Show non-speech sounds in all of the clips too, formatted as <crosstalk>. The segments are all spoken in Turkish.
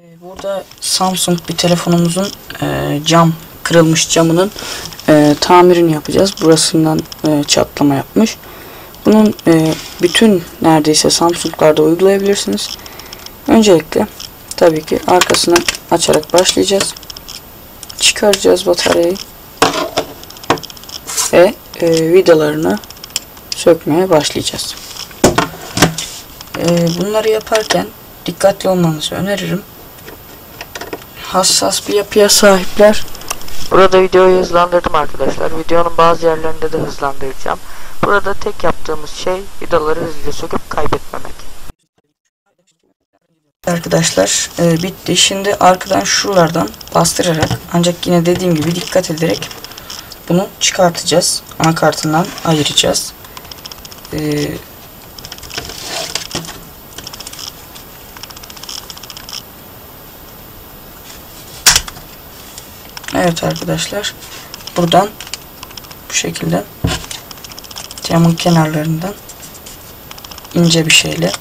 Ee, Burada Samsung bir telefonumuzun e, cam kırılmış camının e, tamirini yapacağız. Burasından e, çatlama yapmış. Bunun e, bütün neredeyse Samsung'larda uygulayabilirsiniz. Öncelikle tabii ki arkasını açarak başlayacağız. Çıkaracağız bataryayı ve e, vidalarını sökmeye başlayacağız. E, bunları yaparken dikkatli olmanızı öneririm. Hassas bir yapıya sahipler. Burada videoyu hızlandırdım arkadaşlar. Videonun bazı yerlerinde de hızlandıracağım. Burada tek yaptığımız şey vidaları hızlıca söküp kaybetmemek. Arkadaşlar e, bitti. Şimdi arkadan şuralardan bastırarak ancak yine dediğim gibi dikkat ederek bunu çıkartacağız. Anakartından ayıracağız. E, evet arkadaşlar. Buradan bu şekilde camın kenarlarından ince bir şeyle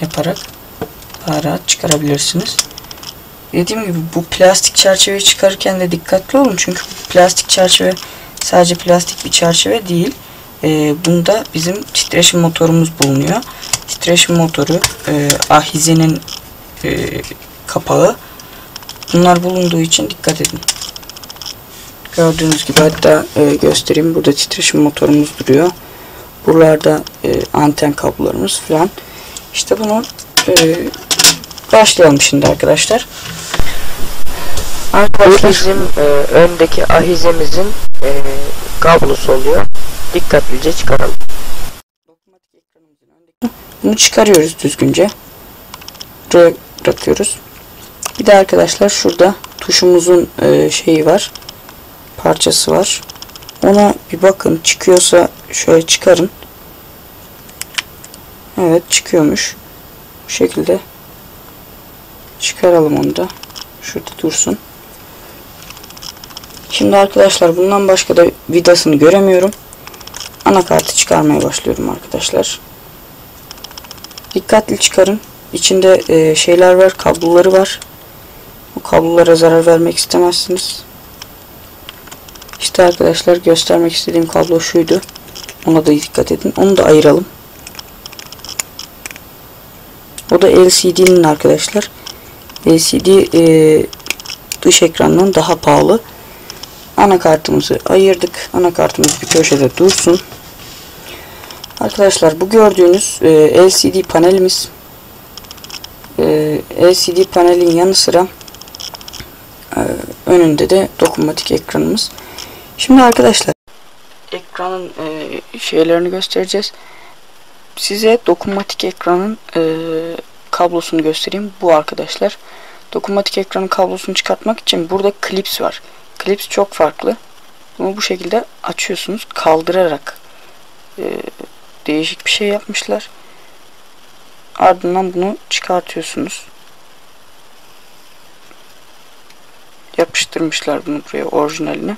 yaparak daha rahat çıkarabilirsiniz. Dediğim gibi bu plastik çerçeveyi çıkarırken de dikkatli olun. Çünkü plastik çerçeve sadece plastik bir çerçeve değil. Ee, bunda bizim titreşim motorumuz bulunuyor. Titreşim motoru, e, ahizenin e, kapağı bunlar bulunduğu için dikkat edin. Gördüğünüz gibi hatta e, göstereyim. Burada titreşim motorumuz duruyor. Buralarda e, anten kablolarımız falan. İşte bunu e, başlayalım şimdi arkadaşlar. Arkadaşlar bizim e, öndeki ahizemizin e, kablosu oluyor. Dikkatlice çıkaralım. bunu çıkarıyoruz düzgünce. Buraya bırakıyoruz. Bir de arkadaşlar şurada tuşumuzun e, şeyi var. Parçası var. Ona bir bakın. Çıkıyorsa şöyle çıkarın. Evet çıkıyormuş. Bu şekilde çıkaralım onu da. Şurada dursun. Şimdi arkadaşlar bundan başka da vidasını göremiyorum. Anakartı çıkarmaya başlıyorum arkadaşlar. Dikkatli çıkarın. İçinde e, şeyler var, kabloları var. Bu kablolara zarar vermek istemezsiniz. İşte arkadaşlar göstermek istediğim kablo şuydu. Ona da dikkat edin. Onu da ayıralım. O da LCD'nin arkadaşlar. LCD e, dış ekrandan daha pahalı. Anakartımızı ayırdık. Anakartımız bir köşede dursun. Arkadaşlar bu gördüğünüz e, LCD panelimiz. E, LCD panelin yanı sıra e, önünde de dokunmatik ekranımız. Şimdi arkadaşlar ekranın e, şeylerini göstereceğiz. Size dokunmatik ekranın e, kablosunu göstereyim. Bu arkadaşlar. Dokunmatik ekranın kablosunu çıkartmak için burada klips var. Klips çok farklı. Bunu bu şekilde açıyorsunuz. Kaldırarak e, değişik bir şey yapmışlar. Ardından bunu çıkartıyorsunuz. Yapıştırmışlar bunu buraya orijinalini.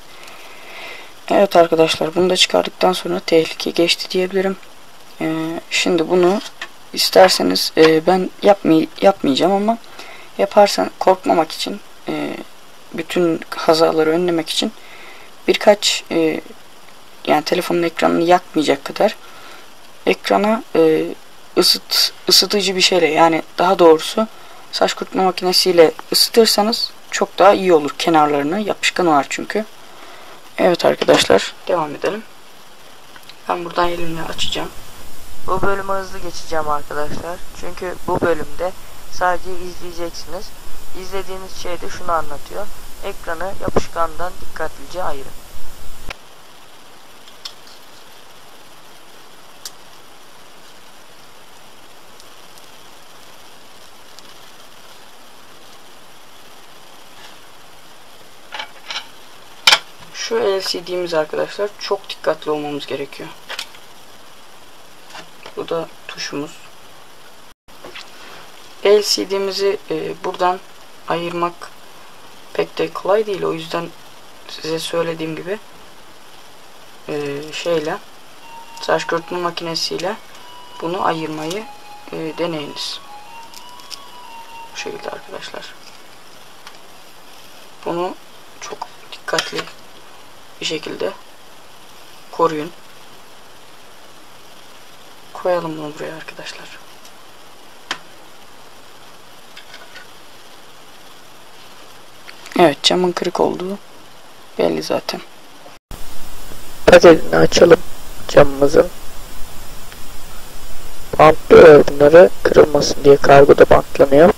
Evet arkadaşlar bunu da çıkardıktan sonra tehlike geçti diyebilirim. Ee, şimdi bunu isterseniz e, ben yapmay yapmayacağım ama yaparsan korkmamak için e, bütün kazaları önlemek için birkaç e, yani telefonun ekranını yakmayacak kadar ekrana e, ısıt ısıtıcı bir şeyle yani daha doğrusu saç kurutma makinesiyle ısıtırsanız çok daha iyi olur kenarlarını yapışkan var çünkü. Evet arkadaşlar devam edelim. Ben buradan elimle açacağım. Bu bölümü hızlı geçeceğim arkadaşlar. Çünkü bu bölümde sadece izleyeceksiniz. İzlediğiniz şey de şunu anlatıyor. Ekranı yapışkandan dikkatlice ayırın. Şu LCD'miz arkadaşlar çok dikkatli olmamız gerekiyor. Bu da tuşumuz. LCD'mizi e, buradan ayırmak pek de kolay değil. O yüzden size söylediğim gibi e, şeyle saç kurutma makinesiyle bunu ayırmayı e, deneyiniz. Bu şekilde arkadaşlar. Bunu çok dikkatli bir şekilde koruyun. Koyalım bunu buraya arkadaşlar. Evet camın kırık olduğu belli zaten. Paketini açalım camımızın. Bantlıyor bunları kırılmasın diye kargoda bantlanıyor.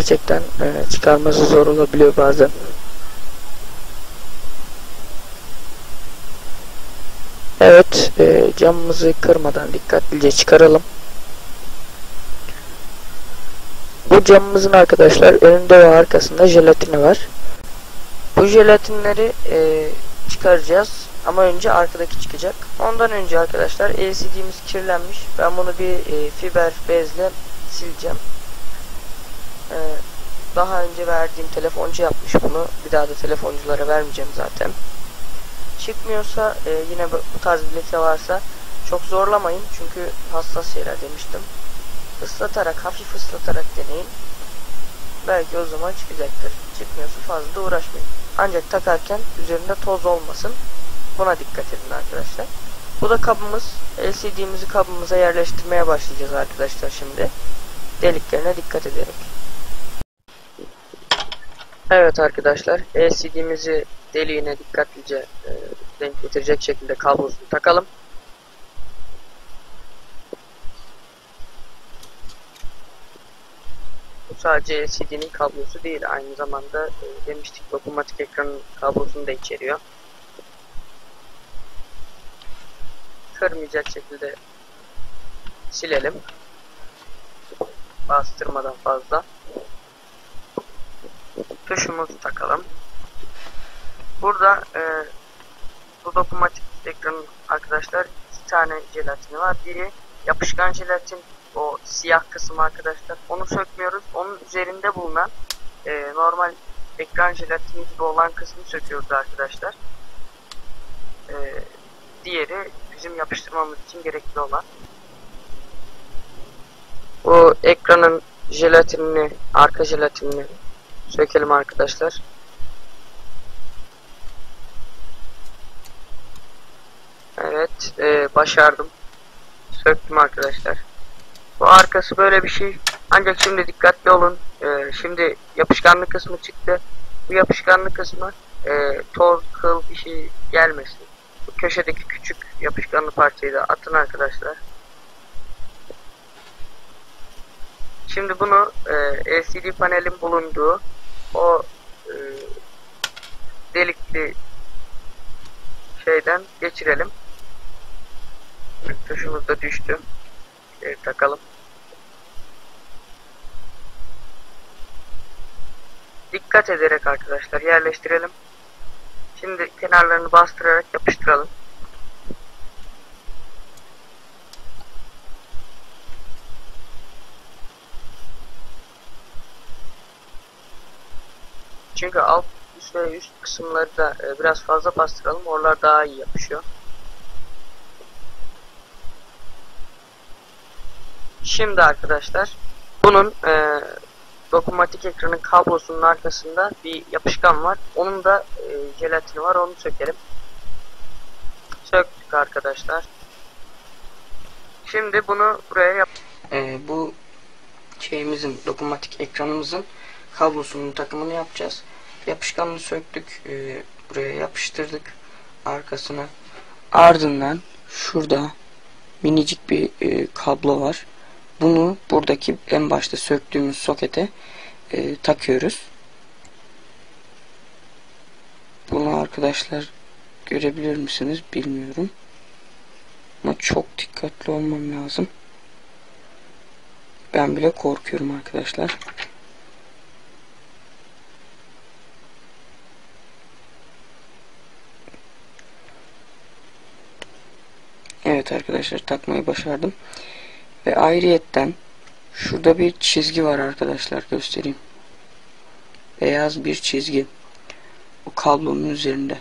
Gerçekten e, çıkarması zor olabiliyor bazen. Evet, e, camımızı kırmadan dikkatlice çıkaralım. Bu camımızın arkadaşlar önünde ve arkasında jelatini var. Bu jelatinleri e, çıkaracağız ama önce arkadaki çıkacak. Ondan önce arkadaşlar LCD'miz kirlenmiş. Ben bunu bir e, fiber bezle sileceğim. E, daha önce verdiğim telefoncu yapmış bunu. Bir daha da telefonculara vermeyeceğim zaten. Çıkmıyorsa e, yine bu, tarz bir leke varsa çok zorlamayın çünkü hassas şeyler demiştim. Islatarak, hafif ıslatarak deneyin. Belki o zaman çıkacaktır. Çıkmıyorsa fazla da uğraşmayın. Ancak takarken üzerinde toz olmasın. Buna dikkat edin arkadaşlar. Bu da kabımız. LCD'mizi kabımıza yerleştirmeye başlayacağız arkadaşlar şimdi. Deliklerine dikkat ederek. Evet arkadaşlar LCD'mizi deliğine dikkatlice e, denk getirecek şekilde kablosunu takalım. Bu sadece LCD'nin kablosu değil aynı zamanda e, demiştik dokunmatik ekranın kablosunu da içeriyor. Kırmayacak şekilde silelim. Bastırmadan fazla. Tuşumuzu takalım. Burada e, bu dokunmatik ekranın arkadaşlar iki tane jelatini var. Biri yapışkan jelatin o siyah kısım arkadaşlar. Onu sökmüyoruz. Onun üzerinde bulunan e, normal ekran jelatini gibi olan kısmı söküyoruz arkadaşlar. E, diğeri bizim yapıştırmamız için gerekli olan. Bu ekranın jelatinini, arka jelatinini sökelim arkadaşlar. Evet, e, başardım. Söktüm arkadaşlar. Bu arkası böyle bir şey. Ancak şimdi dikkatli olun. E, şimdi yapışkanlık kısmı çıktı. Bu yapışkanlık kısmı e, toz, kıl bir şey gelmesin. Bu köşedeki küçük yapışkanlı parçayı da atın arkadaşlar. Şimdi bunu e, LCD panelin bulunduğu o e, delikli şeyden geçirelim. Tuşumuz da düştü. Geri takalım. Dikkat ederek arkadaşlar yerleştirelim. Şimdi kenarlarını bastırarak yapıştıralım. Çünkü alt üst ve üst kısımları da e, biraz fazla bastıralım. Oralar daha iyi yapışıyor. Şimdi arkadaşlar bunun e, dokunmatik ekranın kablosunun arkasında bir yapışkan var. Onun da e, jelatini var. Onu sökelim. Söktük arkadaşlar. Şimdi bunu buraya yap. Ee, bu şeyimizin dokunmatik ekranımızın kablosunun takımını yapacağız. Yapışkanını söktük. e, buraya yapıştırdık. Arkasına. Ardından şurada minicik bir e, kablo var. Bunu buradaki en başta söktüğümüz sokete e, takıyoruz. Bunu arkadaşlar görebilir misiniz bilmiyorum. Ama çok dikkatli olmam lazım. Ben bile korkuyorum arkadaşlar. Arkadaşlar takmayı başardım. Ve ayrıyetten şurada bir çizgi var arkadaşlar göstereyim. Beyaz bir çizgi. O kablonun üzerinde.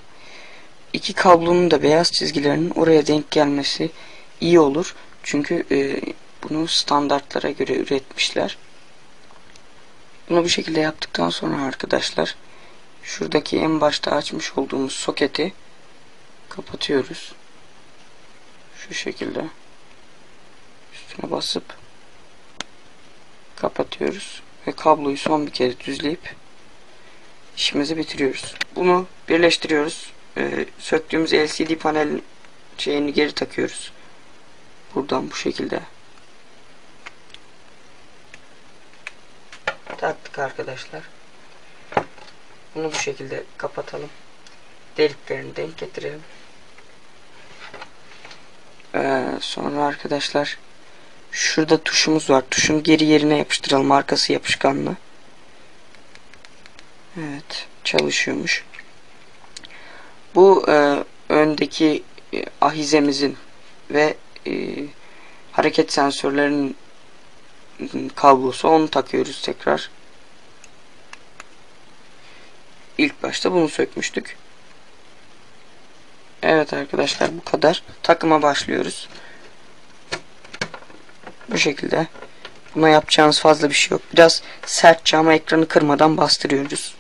İki kablonun da beyaz çizgilerinin oraya denk gelmesi iyi olur. Çünkü e, bunu standartlara göre üretmişler. Bunu bu şekilde yaptıktan sonra arkadaşlar şuradaki en başta açmış olduğumuz soketi kapatıyoruz. Şu şekilde üstüne basıp kapatıyoruz ve kabloyu son bir kez düzleyip işimizi bitiriyoruz. Bunu birleştiriyoruz. Ee, söktüğümüz LCD panel şeyini geri takıyoruz. Buradan bu şekilde. Taktık arkadaşlar. Bunu bu şekilde kapatalım. Deliklerini denk getirelim. Ee, sonra arkadaşlar şurada tuşumuz var. Tuşun geri yerine yapıştıralım. Arkası yapışkanlı. Evet. Çalışıyormuş. Bu e, öndeki e, ahizemizin ve e, hareket sensörlerinin kablosu. Onu takıyoruz tekrar. İlk başta bunu sökmüştük. Evet arkadaşlar bu kadar. Takıma başlıyoruz. Bu şekilde. Buna yapacağınız fazla bir şey yok. Biraz sertçe ama ekranı kırmadan bastırıyoruz.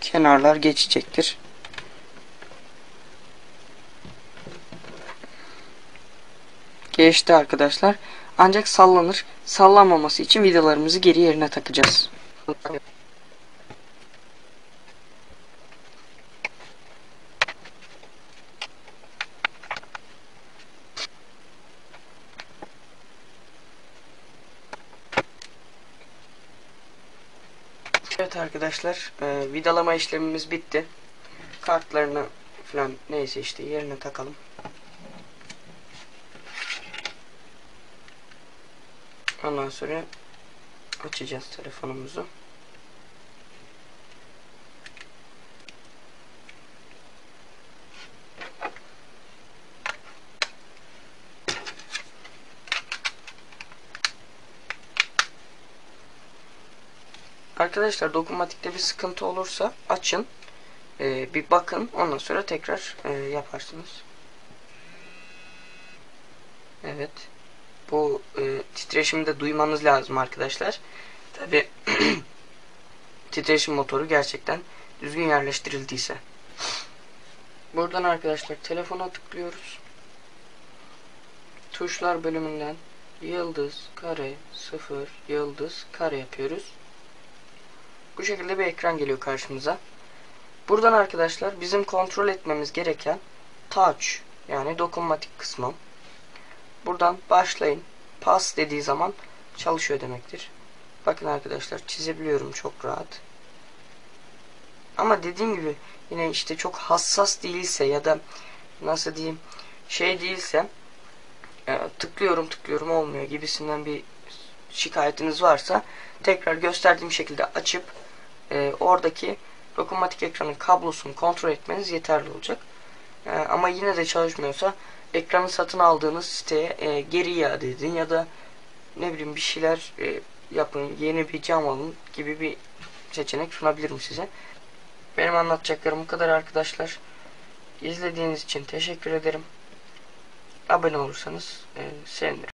Kenarlar geçecektir. Geçti arkadaşlar. Ancak sallanır. Sallanmaması için vidalarımızı geri yerine takacağız. Evet arkadaşlar e, vidalama işlemimiz bitti. Kartlarını falan neyse işte yerine takalım. Ondan sonra açacağız telefonumuzu. Arkadaşlar dokunmatikte bir sıkıntı olursa açın. Ee, bir bakın. Ondan sonra tekrar e, yaparsınız. Evet. Bu e, titreşimi de duymanız lazım arkadaşlar. Tabi <clears throat> titreşim motoru gerçekten düzgün yerleştirildiyse. Buradan arkadaşlar telefona tıklıyoruz. Tuşlar bölümünden yıldız, kare, sıfır, yıldız, kare yapıyoruz. Bu şekilde bir ekran geliyor karşımıza. Buradan arkadaşlar bizim kontrol etmemiz gereken touch yani dokunmatik kısmı. Buradan başlayın. Pas dediği zaman çalışıyor demektir. Bakın arkadaşlar çizebiliyorum çok rahat. Ama dediğim gibi yine işte çok hassas değilse ya da nasıl diyeyim şey değilse e, tıklıyorum tıklıyorum olmuyor gibisinden bir şikayetiniz varsa tekrar gösterdiğim şekilde açıp e, oradaki dokunmatik ekranın kablosunu kontrol etmeniz yeterli olacak. E, ama yine de çalışmıyorsa ekranı satın aldığınız siteye e, geri iade edin ya da ne bileyim bir şeyler e, yapın, yeni bir cam alın gibi bir seçenek sunabilirim size. Benim anlatacaklarım bu kadar arkadaşlar. İzlediğiniz için teşekkür ederim. Abone olursanız e, sevinirim.